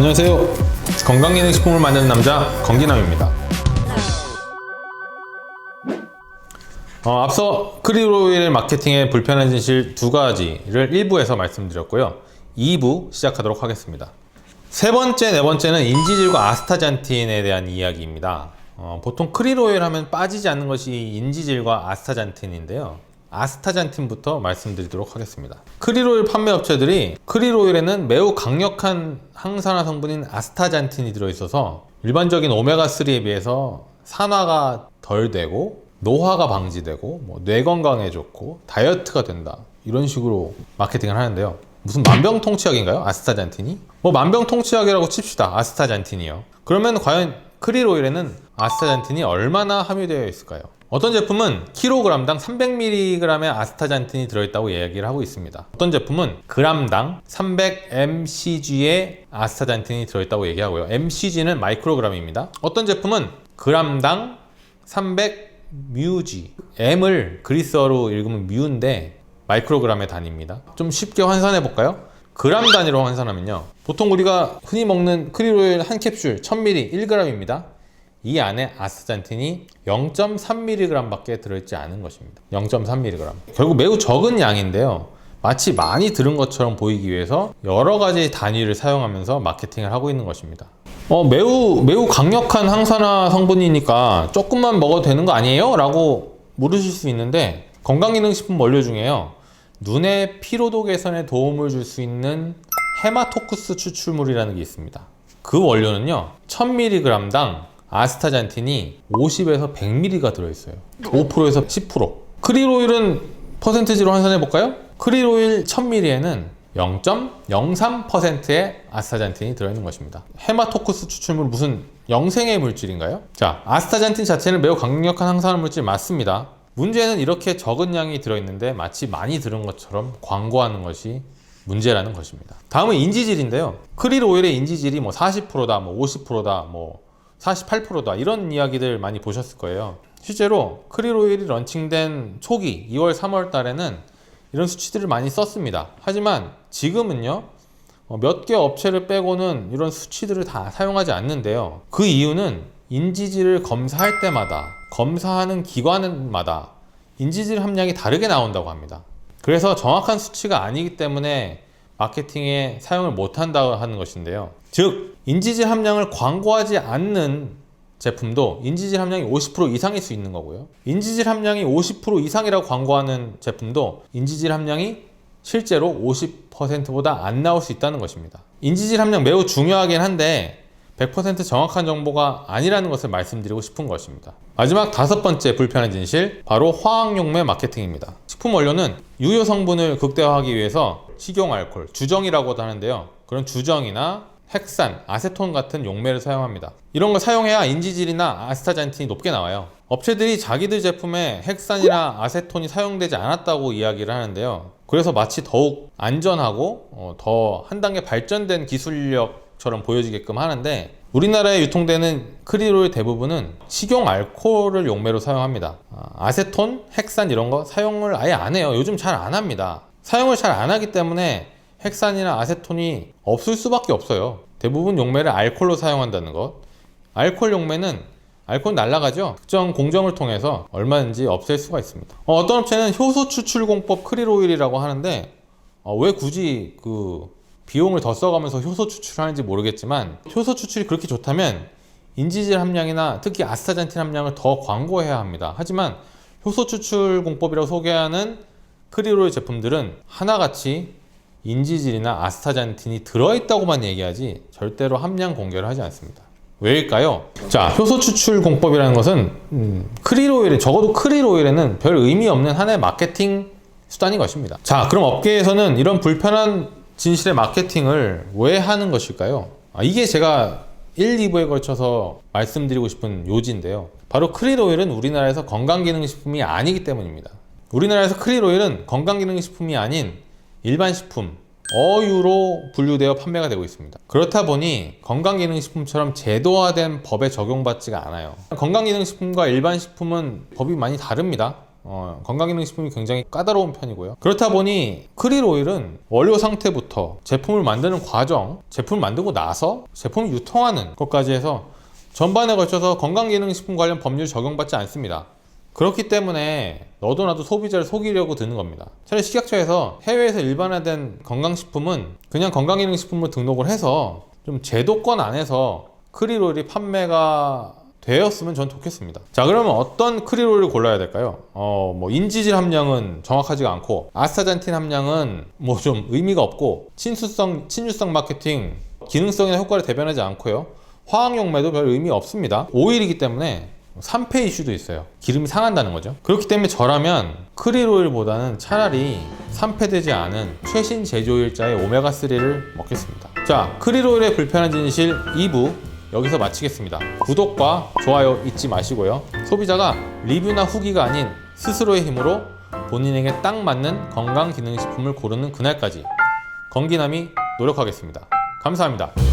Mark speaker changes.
Speaker 1: 안녕하세요. 건강기능식품을 만드는 남자 건기남입니다. 어, 앞서 크리로일 마케팅의 불편한 진실 두 가지를 1부에서 말씀드렸고요. 2부 시작하도록 하겠습니다. 세 번째, 네 번째는 인지질과 아스타잔틴에 대한 이야기입니다. 어, 보통 크리로일 하면 빠지지 않는 것이 인지질과 아스타잔틴인데요. 아스타잔틴부터 말씀드리도록 하겠습니다. 크리로일 판매 업체들이 크리로일에는 매우 강력한 항산화 성분인 아스타잔틴이 들어있어서 일반적인 오메가3에 비해서 산화가 덜 되고 노화가 방지되고 뭐 뇌 건강에 좋고 다이어트가 된다 이런 식으로 마케팅을 하는데요. 무슨 만병통치약인가요? 아스타잔틴이? 뭐 만병통치약이라고 칩시다. 아스타잔틴이요. 그러면 과연 크릴 오일에는 아스타잔틴이 얼마나 함유되어 있을까요? 어떤 제품은 킬로그램당 300mg의 아스타잔틴이 들어있다고 얘기를 하고 있습니다. 어떤 제품은 그람당 300mcg의 아스타잔틴이 들어있다고 얘기하고요. mcg는 마이크로그램입니다. 어떤 제품은 그람당 300 뮤지 m을 그리스어로 읽으면 뮤인데 마이크로그램의 단위입니다. 좀 쉽게 환산해 볼까요? 그람 단위로 환산하면요. 보통 우리가 흔히 먹는 크리로일 한 캡슐 1000ml 1g입니다. 이 안에 아스타잔틴이 0.3mg밖에 들어있지 않은 것입니다. 0.3mg. 결국 매우 적은 양인데요. 마치 많이 들은 것처럼 보이기 위해서 여러 가지 단위를 사용하면서 마케팅을 하고 있는 것입니다. 어, 매우 매우 강력한 항산화 성분이니까 조금만 먹어도 되는 거 아니에요? 라고 물으실 수 있는데 건강기능식품 원료 중에요. 눈의 피로도 개선에 도움을 줄 수 있는 헤마토쿠스 추출물이라는 게 있습니다. 그 원료는요, 1000mg당 아스타잔틴이 50에서 100mg가 들어있어요. 5%에서 10%. 크릴오일은 퍼센트지로 환산해 볼까요? 크릴오일 1000ml에는 0.03%의 아스타잔틴이 들어있는 것입니다. 헤마토쿠스 추출물 무슨 영생의 물질인가요? 자, 아스타잔틴 자체는 매우 강력한 항산화 물질 맞습니다. 문제는 이렇게 적은 양이 들어있는데 마치 많이 들은 것처럼 광고하는 것이 문제라는 것입니다. 다음은 인지질인데요. 크릴 오일의 인지질이 뭐 40%다, 뭐 50%다, 뭐 48%다 이런 이야기들 많이 보셨을 거예요. 실제로 크릴 오일이 런칭된 초기 2월, 3월 달에는 이런 수치들을 많이 썼습니다. 하지만 지금은요. 어, 몇개 업체를 빼고는 이런 수치들을 다 사용하지 않는데요. 그 이유는 인지질을 검사할 때마다 검사하는 기관마다 인지질 함량이 다르게 나온다고 합니다. 그래서 정확한 수치가 아니기 때문에 마케팅에 사용을 못한다고 하는 것인데요. 즉, 인지질 함량을 광고하지 않는 제품도 인지질 함량이 50% 이상일 수 있는 거고요. 인지질 함량이 50% 이상이라고 광고하는 제품도 인지질 함량이 실제로 50%보다 안 나올 수 있다는 것입니다. 인지질 함량 매우 중요하긴 한데 100% 정확한 정보가 아니라는 것을 말씀드리고 싶은 것입니다. 마지막 다섯 번째 불편한 진실, 바로 화학용매 마케팅입니다. 식품 원료는 유효 성분을 극대화하기 위해서 식용 알코올, 주정이라고도 하는데요. 그런 주정이나 핵산, 아세톤 같은 용매를 사용합니다. 이런 걸 사용해야 인지질이나 아스타잔틴이 높게 나와요. 업체들이 자기들 제품에 핵산이나 아세톤이 사용되지 않았다고 이야기를 하는데요. 그래서 마치 더욱 안전하고 어, 더한 단계 발전된 기술력처럼 보여지게끔 하는데 우리나라에 유통되는 크리로의 대부분은 식용 알코올을 용매로 사용합니다. 아, 아세톤, 핵산 이런 거 사용을 아예 안 해요. 요즘 잘 안 합니다. 사용을 잘 안 하기 때문에 핵산이나 아세톤이 없을 수밖에 없어요. 대부분 용매를 알코올로 사용한다는 것. 알코올 용매는 알코올 날라가죠. 특정 공정을 통해서 얼마든지 없앨 수가 있습니다. 어, 떤 업체는 효소 추출 공법 크릴오일이라고 하는데 어, 왜 굳이 그 비용을 더 써가면서 효소 추출하는지 모르겠지만 효소 추출이 그렇게 좋다면 인지질 함량이나 특히 아스타잔틴 함량을 더 광고해야 합니다. 하지만 효소 추출 공법이라고 소개하는 크릴오일 제품들은 하나같이 인지질이나 아스타잔틴이 들어있다고만 얘기하지 절대로 함량 공개를 하지 않습니다. 왜일까요? 자, 효소 추출 공법이라는 것은 음, 크릴 오일에 적어도 크릴 오일에는 별 의미 없는 하나의 마케팅 수단인 것입니다. 자, 그럼 업계에서는 이런 불편한 진실의 마케팅을 왜 하는 것일까요? 아, 이게 제가 1, 2부에 걸쳐서 말씀드리고 싶은 요지인데요. 바로 크릴 오일은 우리나라에서 건강기능식품이 아니기 때문입니다. 우리나라에서 크릴 오일은 건강기능식품이 아닌 일반 식품, 어유로 분류되어 판매가 되고 있습니다. 그렇다 보니 건강기능식품처럼 제도화된 법에 적용받지가 않아요. 건강기능식품과 일반 식품은 법이 많이 다릅니다. 어, 건강기능식품이 굉장히 까다로운 편이고요. 그렇다 보니 크릴 오일은 원료 상태부터 제품을 만드는 과정, 제품을 만들고 나서 제품을 유통하는 것까지 해서 전반에 걸쳐서 건강기능식품 관련 법률 적용받지 않습니다. 그렇기 때문에 너도 나도 소비자를 속이려고 드는 겁니다. 차라리 식약처에서 해외에서 일반화된 건강식품은 그냥 건강기능식품으로 등록을 해서 좀 제도권 안에서 크릴 오일이 판매가 되었으면 전 좋겠습니다. 자, 그러면 어떤 크릴 오일을 골라야 될까요? 어, 뭐 인지질 함량은 정확하지가 않고 아스타잔틴 함량은 뭐 좀 의미가 없고 친수성, 친유성 마케팅, 기능성이나 효과를 대변하지 않고요. 화학 용매도 별 의미 없습니다. 오일이기 때문에 3패 이슈도 있어요. 기름이 상한다는 거죠. 그렇기 때문에 저라면 크릴 오일보다는 차라리 3패되지 않은 최신 제조일자의 오메가3를 먹겠습니다. 자, 크릴 오일의 불편한 진실 2부 여기서 마치겠습니다. 구독과 좋아요 잊지 마시고요. 소비자가 리뷰나 후기가 아닌 스스로의 힘으로 본인에게 딱 맞는 건강기능식품을 고르는 그날까지 건기남이 노력하겠습니다. 감사합니다.